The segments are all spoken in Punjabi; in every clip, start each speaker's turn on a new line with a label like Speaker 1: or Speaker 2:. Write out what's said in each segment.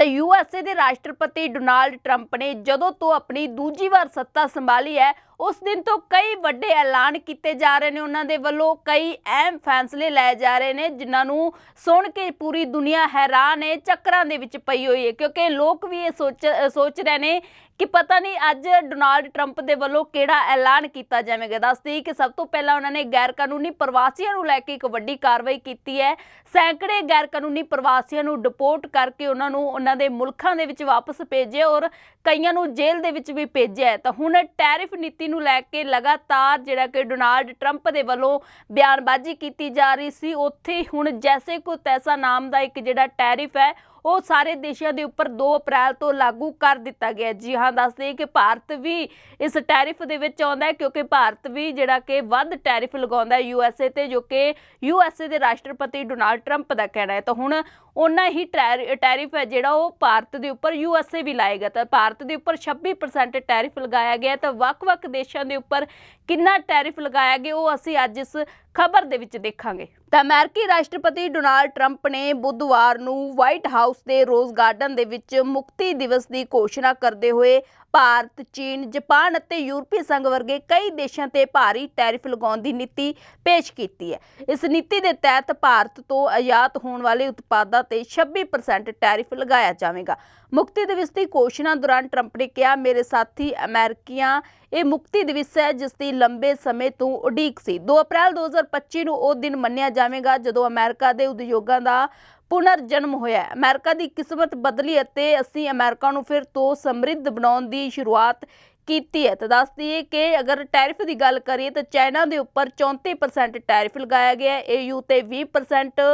Speaker 1: ਤਾਂ ਯੂਐਸਏ ਦੇ ਰਾਸ਼ਟਰਪਤੀ ਡੋਨਾਲਡ ਟਰੰਪ ਨੇ ਜਦੋਂ ਤੋਂ ਆਪਣੀ ਦੂਜੀ ਵਾਰ ਸੱਤਾ ਸੰਭਾਲੀ ਹੈ ਉਸ ਦਿਨ ਤੋਂ ਕਈ ਵੱਡੇ ਐਲਾਨ ਕੀਤੇ ਜਾ ਰਹੇ ਨੇ ਉਹਨਾਂ ਦੇ ਵੱਲੋਂ, ਕਈ ਅਹਿਮ ਫੈਸਲੇ ਲਏ ਜਾ ਰਹੇ ਨੇ, ਜਿਨ੍ਹਾਂ ਨੂੰ ਸੁਣ ਕੇ ਪੂਰੀ ਦੁਨੀਆ ਹੈਰਾਨ ਹੈ, ਚੱਕਰਾਂ ਦੇ ਵਿੱਚ ਪਈ ਹੋਈ ਹੈ, ਕਿਉਂਕਿ ਲੋਕ ਵੀ ਇਹ ਸੋਚ ਸੋਚ ਰਹੇ ਨੇ ਕਿ ਪਤਾ ਨਹੀਂ ਅੱਜ ਡੋਨਾਲਡ ਟਰੰਪ ਦੇ ਵੱਲੋਂ ਕਿਹੜਾ ਐਲਾਨ ਕੀਤਾ ਜਾਵੇਗਾ। ਦੱਸਦੀ ਕਿ ਸਭ ਤੋਂ ਪਹਿਲਾਂ ਉਹਨਾਂ ਨੇ ਗੈਰ ਕਾਨੂੰਨੀ ਪ੍ਰਵਾਸੀਆਂ ਨੂੰ ਲੈ ਕੇ ਇੱਕ ਵੱਡੀ ਕਾਰਵਾਈ ਕੀਤੀ ਹੈ। ਸੈਂਕੜੇ ਗੈਰ ਕਾਨੂੰਨੀ ਪ੍ਰਵਾਸੀਆਂ ਨੂੰ ਡਿਪੋਰਟ ਕਰਕੇ ਉਹਨਾਂ ਨੂੰ ਉਹਨਾਂ ਦੇ ਮੁਲਕਾਂ ਦੇ ਵਿੱਚ ਵਾਪਸ ਭੇਜਿਆ ਔਰ ਕਈਆਂ ਨੂੰ ਜੇਲ੍ਹ ਦੇ ਵਿੱਚ ਵੀ ਭੇਜਿਆ ਤਾਂ ਹੁਣ ਟੈਰਿਫ ਨੀਤੀ ਨੂੰ ਲੈ ਕੇ ਲਗਾਤਾਰ ਜਿਹੜਾ ਕਿ ਡੋਨਾਲਡ ਟਰੰਪ ਦੇ ਵੱਲੋਂ ਬਿਆਨਬਾਜ਼ੀ ਕੀਤੀ ਜਾ ਰਹੀ ਸੀ, ਉੱਥੇ ਹੁਣ ਜੈਸੇ ਕੋ ਤੈਸਾ ਨਾਮ ਦਾ ਇੱਕ ਜਿਹੜਾ ਟੈਰਿਫ ਹੈ, ਉਹ ਸਾਰੇ ਦੇਸ਼ਾਂ ਦੇ ਉੱਪਰ 2 ਅਪ੍ਰੈਲ ਤੋਂ ਲਾਗੂ ਕਰ ਦਿੱਤਾ ਗਿਆ ਜੀ ਹਾਂ, ਦੱਸਦੇ ਕਿ ਭਾਰਤ ਵੀ ਇਸ ਟੈਰਿਫ ਦੇ ਵਿੱਚ ਆਉਂਦਾ ਹੈ, ਕਿਉਂਕਿ ਭਾਰਤ ਵੀ ਜਿਹੜਾ ਕਿ ਵੱਧ ਟੈਰਿਫ ਲਗਾਉਂਦਾ ਹੈ ਯੂਐਸਏ ਤੇ, ਜੋ ਕਿ ਯੂਐਸਏ ਦੇ ਰਾਸ਼ਟਰਪਤੀ ਡੋਨਾਲਡ ਟਰੰਪ ਦਾ ਕਹਿਣਾ ਹੈ। ਤਾਂ ਹੁਣ ਉਹਨਾਂ ਹੀ ਟੈਰ- ਟੈਰਿਫ ਹੈ ਜਿਹੜਾ ਉਹ ਭਾਰਤ ਦੇ ਉੱਪਰ ਯੂਐਸਏ ਵੀ ਲਾਏਗਾ ਤਾਂ ਭਾਰਤ ਦੇ ਉੱਪਰ 26% ਟੈਰਿਫ ਲਗਾਇਆ ਗਿਆ ਤਾਂ ਵੱਖ-ਵੱਖ ਦੇਸ਼ਾਂ ਦੇ ਉੱਪਰ ਕਿੰਨਾ ਟੈਰਿਫ ਲਗਾਇਆ ਗਿਆ ਉਹ ਅਸੀਂ ਅੱਜ ਇਸ ਖਬਰ ਦੇ ਵਿੱਚ ਦੇਖਾਂਗੇ। ਤਾਂ ਅਮਰੀਕੀ ਰਾਸ਼ਟਰਪਤੀ ਡੋਨਾਲਡ ਟਰੰਪ ਨੇ ਬੁੱਧਵਾਰ ਨੂੰ ਵਾਈਟ ਹਾਊਸ ਦੇ ਰੋਜ਼ ਗਾਰਡਨ ਦੇ ਵਿੱਚ ਮੁਕਤੀ ਦਿਵਸ ਦੀ ਘੋਸ਼ਣਾ ਕਰਦੇ ਹੋਏ ਭਾਰਤ, ਚੀਨ, ਜਾਪਾਨ ਅਤੇ ਯੂਰਪੀ ਸੰਘ ਵਰਗੇ ਕਈ ਦੇਸ਼ਾਂ ਤੇ ਭਾਰੀ ਟੈਰਿਫ ਲਗਾਉਣ ਦੀ ਨੀਤੀ ਪੇਸ਼ ਕੀਤੀ ਹੈ। ਇਸ ਨੀਤੀ ਦੇ ਤਹਿਤ ਭਾਰਤ ਤੋਂ ਆਯਾਤ ਹੋਣ ਵਾਲੇ ਉਤਪਾਦਾਂ ਤੇ 26% ਟੈਰਿਫ ਲਗਾਇਆ ਜਾਵੇਗਾ ਮੁਕਤੀ ਦਿਵਸ ਦੀ ਘੋਸ਼ਣਾ ਦੌਰਾਨ ਟਰੰਪ ਨੇ ਕਿਹਾ, ਮੇਰੇ ਸਾਥੀ ਅਮਰੀਕੀਆਂ, ਇਹ ਮੁਕਤੀ ਦਿਵਸ ਹੈ, ਜਿਸ ਦੀ ਲੰਬੇ ਸਮੇਂ ਤੋਂ ਉਡੀਕ ਸੀ 2 ਅਪ੍ਰੈਲ 2025 ਨੂੰ ਉਹ ਦਿਨ ਮੰਨਿਆ ਜਾਵੇਗਾ, ਜਦੋਂ ਅਮਰੀਕਾ ਦੇ ਉਦਯੋਗਾਂ ਦਾ ਪੁਨਰ ਜਨਮ ਹੋਇਆ ਹੈ। ਅਮਰੀਕਾ ਦੀ ਕਿਸਮਤ ਬਦਲੀ ਅਤੇ ਅਸੀਂ ਅਮਰੀਕਾ ਨੂੰ ਫਿਰ ਤੋਂ ਸਮਰਿੱਧ ਬਣਾਉਣ ਦੀ ਸ਼ੁਰੂਆਤ ਕੀਤੀ ਹੈ ਤਾਂ ਦੱਸ ਦਈਏ ਕਿ ਅਗਰ ਟੈਰਿਫ ਦੀ ਗੱਲ ਕਰੀਏ ਤਾਂ ਚਾਈਨਾ ਦੇ ਉੱਪਰ 34% ਟੈਰਿਫ ਲਗਾਇਆ ਗਿਆ ਹੈ, ਏਯੂ ਤੇ 20%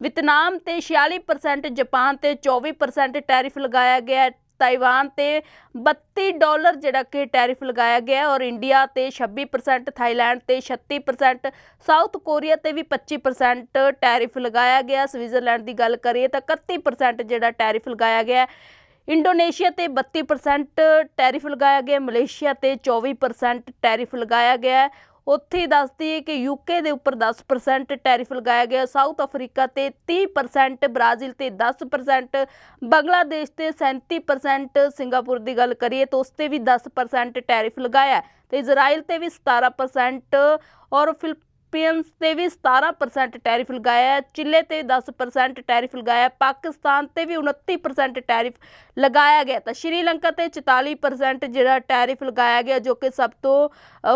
Speaker 1: ਵਿਤਨਾਮ ਤੇ 46% ਜਾਪਾਨ ਤੇ 24% ਟੈਰਿਫ ਲਗਾਇਆ ਗਿਆ ਹੈ, ਤਾਈਵਾਨ ਤੇ 32 ਡਾਲਰ ਜਿਹੜਾ ਕਿ ਟੈਰਿਫ ਲਗਾਇਆ ਗਿਆ ਔਰ ਇੰਡੀਆ ਤੇ 26% ਥਾਈਲੈਂਡ ਤੇ 36% ਸਾਊਥ ਕੋਰੀਆ ਤੇ ਵੀ 25% ਟੈਰਿਫ ਲਗਾਇਆ ਗਿਆ ਸਵਿਟਜ਼ਰਲੈਂਡ ਦੀ ਗੱਲ ਕਰੀਏ ਤਾਂ 31% ਜਿਹੜਾ ਟੈਰਿਫ ਲਗਾਇਆ ਗਿਆ ਇੰਡੋਨੇਸ਼ੀਆ ਤੇ 32% ਟੈਰਿਫ ਲਗਾਇਆ ਗਿਆ, ਮਲੇਸ਼ੀਆ ਤੇ 24% ਟੈਰਿਫ ਲਗਾਇਆ ਗਿਆ। ਉੱਥੇ ਦੱਸਦੀ ਹੈ ਕਿ ਯੂਕੇ ਦੇ ਉੱਪਰ 10% ਟੈਰਿਫ ਲਗਾਇਆ ਗਿਆ, ਸਾਊਥ ਅਫਰੀਕਾ ਤੇ 30% ਬ੍ਰਾਜ਼ੀਲ ਤੇ 10% ਬੰਗਲਾਦੇਸ਼ ਤੇ 37% ਸਿੰਗਾਪੁਰ ਦੀ ਗੱਲ ਕਰੀਏ ਤਾਂ ਉਸ ਤੇ ਵੀ 10% ਟੈਰਿਫ ਲਗਾਇਆ ਹੈ ਤੇ ਇਜ਼ਰਾਈਲ ਤੇ ਵੀ 17% ਔਰ ਫਿਲੀਪੀਨਸ ਤੇ ਵੀ 17% ਟੈਰਿਫ ਲਗਾਇਆ ਹੈ ਤੇ 10% ਟੈਰਿਫ ਲਗਾਇਆ ਪਾਕਿਸਤਾਨ ਤੇ ਵੀ 29% ਟੈਰਿਫ ਲਗਾਇਆ ਗਿਆ ਤਾਂ ਸ਼੍ਰੀਲੰਕਾ ਤੇ 44% ਜਿਹੜਾ ਟੈਰਿਫ ਲਗਾਇਆ ਗਿਆ, ਜੋ ਕਿ ਸਭ ਤੋਂ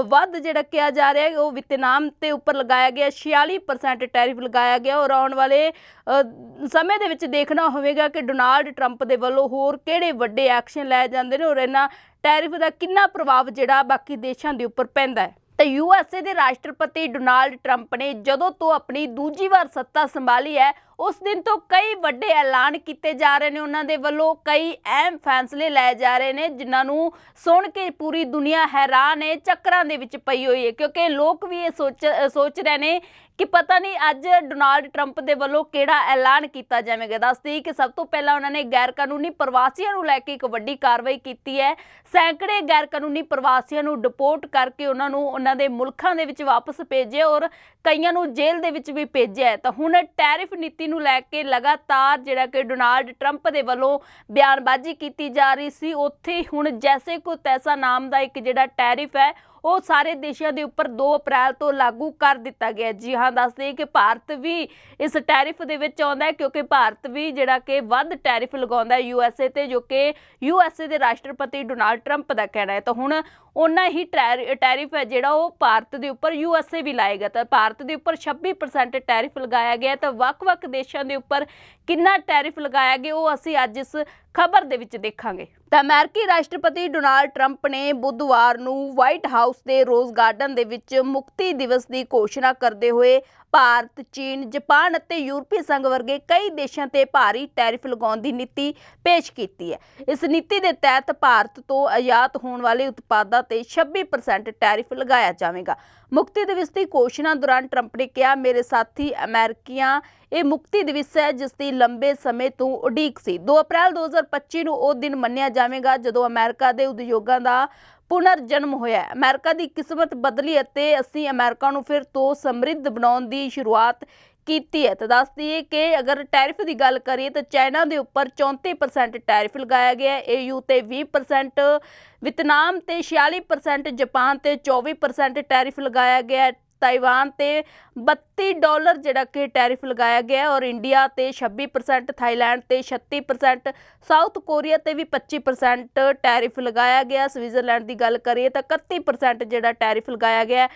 Speaker 1: ਵੱਧ ਜਿਹੜਾ ਕਿਹਾ ਜਾ ਰਿਹਾ ਹੈ, ਉਹ ਵਿਤਨਾਮ ਤੇ ਉੱਪਰ ਲਗਾਇਆ ਗਿਆ 46% ਟੈਰਿਫ ਲਗਾਇਆ ਗਿਆ ਔਰ ਆਉਣ ਵਾਲੇ ਸਮੇਂ ਦੇ ਵਿੱਚ ਦੇਖਣਾ ਹੋਵੇਗਾ ਕਿ ਡੋਨਾਲਡ ਟਰੰਪ ਦੇ ਵੱਲੋਂ ਹੋਰ ਕਿਹੜੇ ਵੱਡੇ ਐਕਸ਼ਨ ਲਏ ਜਾਂਦੇ ਨੇ ਔਰ ਇਹਨਾਂ ਟੈਰਿਫ ਦਾ ਕਿੰਨਾ ਪ੍ਰਭਾਵ ਜਿਹੜਾ ਬਾਕੀ ਦੇਸ਼ਾਂ ਦੇ ਉੱਪਰ ਪੈਂਦਾ ਹੈ। ਤਾਂ ਯੂਐਸਏ ਦੇ ਰਾਸ਼ਟਰਪਤੀ ਡੋਨਾਲਡ ਟਰੰਪ ਨੇ ਜਦੋਂ ਤੋਂ ਆਪਣੀ ਦੂਜੀ ਵਾਰ ਸੱਤਾ ਸੰਭਾਲੀ ਹੈ, ਉਸ ਦਿਨ ਤੋਂ ਕਈ ਵੱਡੇ ਐਲਾਨ ਕੀਤੇ ਜਾ ਰਹੇ ਨੇ ਉਹਨਾਂ ਦੇ ਵੱਲੋਂ, ਕਈ ਅਹਿਮ ਫੈਸਲੇ ਲਏ ਜਾ ਰਹੇ ਨੇ, ਜਿਨ੍ਹਾਂ ਨੂੰ ਸੁਣ ਕੇ ਪੂਰੀ ਦੁਨੀਆ ਹੈਰਾਨ ਹੈ, ਚੱਕਰਾਂ ਦੇ ਵਿੱਚ ਪਈ ਹੋਈ ਹੈ, ਕਿਉਂਕਿ ਲੋਕ ਵੀ ਇਹ ਸੋਚ ਸੋਚ ਰਹੇ ਨੇ ਕਿ ਪਤਾ ਨਹੀਂ ਅੱਜ ਡੋਨਾਲਡ ਟਰੰਪ ਦੇ ਵੱਲੋਂ ਕਿਹੜਾ ਐਲਾਨ ਕੀਤਾ ਜਾਵੇਗਾ। ਦੱਸਦੀ ਕਿ ਸਭ ਤੋਂ ਪਹਿਲਾਂ ਉਹਨਾਂ ਨੇ ਗੈਰ ਕਾਨੂੰਨੀ ਪ੍ਰਵਾਸੀਆਂ ਨੂੰ ਲੈ ਕੇ ਇੱਕ ਵੱਡੀ ਕਾਰਵਾਈ ਕੀਤੀ ਹੈ। ਸੈਂਕੜੇ ਗੈਰ ਕਾਨੂੰਨੀ ਪ੍ਰਵਾਸੀਆਂ ਨੂੰ ਡਿਪੋਰਟ ਕਰਕੇ ਉਹਨਾਂ ਨੂੰ ਉਹਨਾਂ ਦੇ ਮੁਲਕਾਂ ਦੇ ਵਿੱਚ ਵਾਪਸ ਭੇਜਿਆ ਔਰ ਕਈਆਂ ਨੂੰ ਜੇਲ੍ਹ ਦੇ ਵਿੱਚ ਵੀ ਭੇਜਿਆ ਤਾਂ ਹੁਣ ਟੈਰਿਫ ਨੀਤੀ ਨੂੰ ਲੈ ਕੇ ਲਗਾਤਾਰ ਜਿਹੜਾ ਕਿ ਡੋਨਾਲਡ ਟਰੰਪ ਦੇ ਵੱਲੋਂ ਬਿਆਨਬਾਜ਼ੀ ਕੀਤੀ ਜਾ ਰਹੀ ਸੀ, ਉੱਥੇ ਹੁਣ ਜੈਸੇ ਕੋ ਤੈਸਾ ਨਾਮ ਦਾ ਇੱਕ ਜਿਹੜਾ ਟੈਰਿਫ ਹੈ ਉਹ ਸਾਰੇ ਦੇਸ਼ਾਂ ਦੇ ਉੱਪਰ 2 ਅਪ੍ਰੈਲ ਤੋਂ ਲਾਗੂ ਕਰ ਦਿੱਤਾ ਗਿਆ ਜੀ ਹਾਂ ਦੱਸਦੇ ਕਿ ਭਾਰਤ ਵੀ ਇਸ ਟੈਰਿਫ ਦੇ ਵਿੱਚ ਆਉਂਦਾ ਹੈ ਕਿਉਂਕਿ ਭਾਰਤ ਵੀ ਜਿਹੜਾ ਕਿ ਵੱਧ ਟੈਰਿਫ ਲਗਾਉਂਦਾ ਹੈ ਯੂਐਸਏ ਤੇ, ਜੋ ਕਿ ਯੂਐਸਏ ਦੇ ਰਾਸ਼ਟਰਪਤੀ ਡੋਨਾਲਡ ਟਰੰਪ ਦਾ ਕਹਿਣਾ ਹੈ। ਤਾਂ ਹੁਣ ਉਹਨਾਂ ਹੀ ਟੈਰ- ਟੈਰਿਫ ਹੈ ਜਿਹੜਾ ਉਹ ਭਾਰਤ ਦੇ ਉੱਪਰ ਯੂਐਸਏ ਵੀ ਲਾਏਗਾ ਤਾਂ ਭਾਰਤ ਦੇ ਉੱਪਰ 26% ਟੈਰਿਫ ਲਗਾਇਆ ਗਿਆ ਤਾਂ ਵੱਖ-ਵੱਖ ਦੇਸ਼ਾਂ ਦੇ ਉੱਪਰ ਕਿੰਨਾ ਟੈਰਿਫ ਲਗਾਇਆ ਗਿਆ ਉਹ ਅਸੀਂ ਅੱਜ ਇਸ ਖਬਰ ਦੇ ਵਿੱਚ ਦੇਖਾਂਗੇ। ਤਾਂ ਅਮਰੀਕੀ ਰਾਸ਼ਟਰਪਤੀ ਡੋਨਾਲਡ ਟਰੰਪ ਨੇ ਬੁੱਧਵਾਰ ਨੂੰ ਵਾਈਟ ਹਾਊਸ ਦੇ ਰੋਜ਼ ਗਾਰਡਨ ਦੇ ਵਿੱਚ ਮੁਕਤੀ ਦਿਵਸ ਦੀ ਘੋਸ਼ਣਾ ਕਰਦੇ ਹੋਏ ਭਾਰਤ, ਚੀਨ, ਜਾਪਾਨ ਅਤੇ ਯੂਰਪੀ ਸੰਘ ਵਰਗੇ ਕਈ ਦੇਸ਼ਾਂ ਤੇ ਭਾਰੀ ਟੈਰਿਫ ਲਗਾਉਣ ਦੀ ਨੀਤੀ ਪੇਸ਼ ਕੀਤੀ ਹੈ। ਇਸ ਨੀਤੀ ਦੇ ਤਹਿਤ ਭਾਰਤ ਤੋਂ ਆਯਾਤ ਹੋਣ ਵਾਲੇ ਉਤਪਾਦਾਂ ਤੇ 26% ਟੈਰਿਫ ਲਗਾਇਆ ਜਾਵੇਗਾ। ਮੁਕਤੀ ਦਿਵਸ ਦੀ ਘੋਸ਼ਣਾ ਦੌਰਾਨ ਟਰੰਪ ਨੇ ਕਿਹਾ ਮੇਰੇ ਸਾਥੀ ਅਮਰੀਕੀਆਂ ਇਹ ਮੁਕਤੀ ਦਿਵਸ ਹੈ ਜਿਸ ਦੀ ਲੰਬੇ ਸਮੇਂ ਤੋਂ ਉਡੀਕ ਸੀ। 2 ਅਪ੍ਰੈਲ 2025 ਨੂੰ ਉਹ ਦਿਨ ਮੰਨਿਆ ਜਾਵੇਗਾ ਜਦੋਂ ਅਮਰੀਕਾ ਦੇ ਉਦਯੋਗਾਂ ਦਾ ਪੁਨਰ ਜਨਮ ਹੋਇਆ ਹੈ। ਅਮਰੀਕਾ ਦੀ ਕਿਸਮਤ ਬਦਲੀ ਅਤੇ ਅਸੀਂ ਅਮਰੀਕਾ ਨੂੰ ਫਿਰ ਤੋਂ ਸਮਰਿੱਧ ਬਣਾਉਣ ਦੀ ਸ਼ੁਰੂਆਤ ਕੀਤੀ ਹੈ। ਤਾਂ ਦੱਸ ਦਈਏ ਕਿ ਅਗਰ ਟੈਰਿਫ ਦੀ ਗੱਲ ਕਰੀਏ ਤਾਂ ਚਾਈਨਾ ਦੇ ਉੱਪਰ 34% ਟੈਰਿਫ ਲਗਾਇਆ ਗਿਆ ਹੈ। ਏਯੂ ਤੇ 20% ਵਿਤਨਾਮ ਤੇ 46% ਜਾਪਾਨ ਤੇ 24% ਟੈਰਿਫ ਲਗਾਇਆ ਗਿਆ ਤਾਈਵਾਨ ਤੇ 32 ਡਾਲਰ ਜਿਹੜਾ ਕਿ ਟੈਰਿਫ ਲਗਾਇਆ ਗਿਆ ਔਰ ਇੰਡੀਆ ਤੇ 26% ਥਾਈਲੈਂਡ ਤੇ 36% ਸਾਊਥ ਕੋਰੀਆ ਤੇ ਵੀ 25% ਟੈਰਿਫ ਲਗਾਇਆ ਗਿਆ। ਸਵਿਟਜ਼ਰਲੈਂਡ ਦੀ ਗੱਲ ਕਰੀਏ ਤਾਂ 31% ਜਿਹੜਾ ਟੈਰਿਫ ਲਗਾਇਆ ਗਿਆ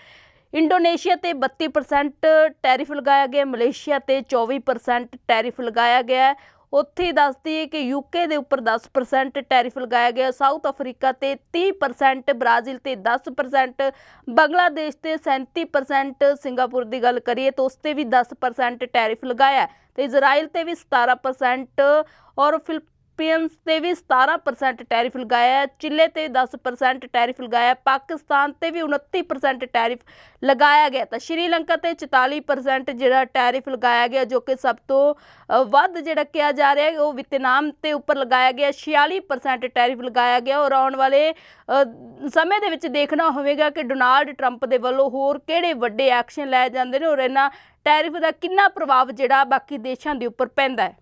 Speaker 1: ਇੰਡੋਨੇਸ਼ੀਆ ਤੇ 32% ਟੈਰਿਫ ਲਗਾਇਆ ਗਿਆ ਮਲੇਸ਼ੀਆ ਤੇ 24% ਟੈਰਿਫ ਲਗਾਇਆ ਗਿਆ ਉੱਥੇ ਹੀ ਦੱਸਦੀ ਹੈ ਕਿ ਯੂਕੇ ਦੇ ਉੱਪਰ 10% ਟੈਰਿਫ ਲਗਾਇਆ ਗਿਆ ਸਾਊਥ ਅਫਰੀਕਾ ਤੇ 30% ਬ੍ਰਾਜ਼ੀਲ ਤੇ 10% ਬੰਗਲਾਦੇਸ਼ ਤੇ 37% ਸਿੰਗਾਪੁਰ ਦੀ ਗੱਲ ਕਰੀਏ ਤਾਂ ਉਸ ਤੇ ਵੀ 10% ਟੈਰਿਫ ਲਗਾਇਆ ਹੈ ਤੇ ਇਜ਼ਰਾਈਲ ਤੇ ਵੀ 17% ਔਰ ਫਿਲੀਪੀਨਸ ਤੇ ਵੀ 17% ਟੈਰਿਫ ਲਗਾਇਆ ਹੈ ਤੇ 10% ਟੈਰਿਫ ਲਗਾਇਆ ਪਾਕਿਸਤਾਨ ਤੇ ਵੀ 29% ਟੈਰਿਫ ਲਗਾਇਆ ਗਿਆ ਤਾਂ ਸ਼੍ਰੀਲੰਕਾ ਤੇ 44% ਜਿਹੜਾ ਟੈਰਿਫ ਲਗਾਇਆ ਗਿਆ, ਜੋ ਕਿ ਸਭ ਤੋਂ ਵੱਧ ਜਿਹੜਾ ਕਿਹਾ ਜਾ ਰਿਹਾ ਹੈ, ਉਹ ਵਿਤਨਾਮ ਤੇ ਉੱਪਰ ਲਗਾਇਆ ਗਿਆ 46% ਟੈਰਿਫ ਲਗਾਇਆ ਗਿਆ। ਔਰ ਆਉਣ ਵਾਲੇ ਸਮੇਂ ਦੇ ਵਿੱਚ ਦੇਖਣਾ ਹੋਵੇਗਾ ਕਿ ਡੋਨਾਲਡ ਟਰੰਪ ਦੇ ਵੱਲੋਂ ਹੋਰ ਕਿਹੜੇ ਵੱਡੇ ਐਕਸ਼ਨ ਲਏ ਜਾਂਦੇ ਨੇ ਔਰ ਇਹਨਾਂ ਟੈਰਿਫ ਦਾ ਕਿੰਨਾ ਪ੍ਰਭਾਵ ਜਿਹੜਾ ਬਾਕੀ ਦੇਸ਼ਾਂ ਦੇ ਉੱਪਰ ਪੈਂਦਾ ਹੈ।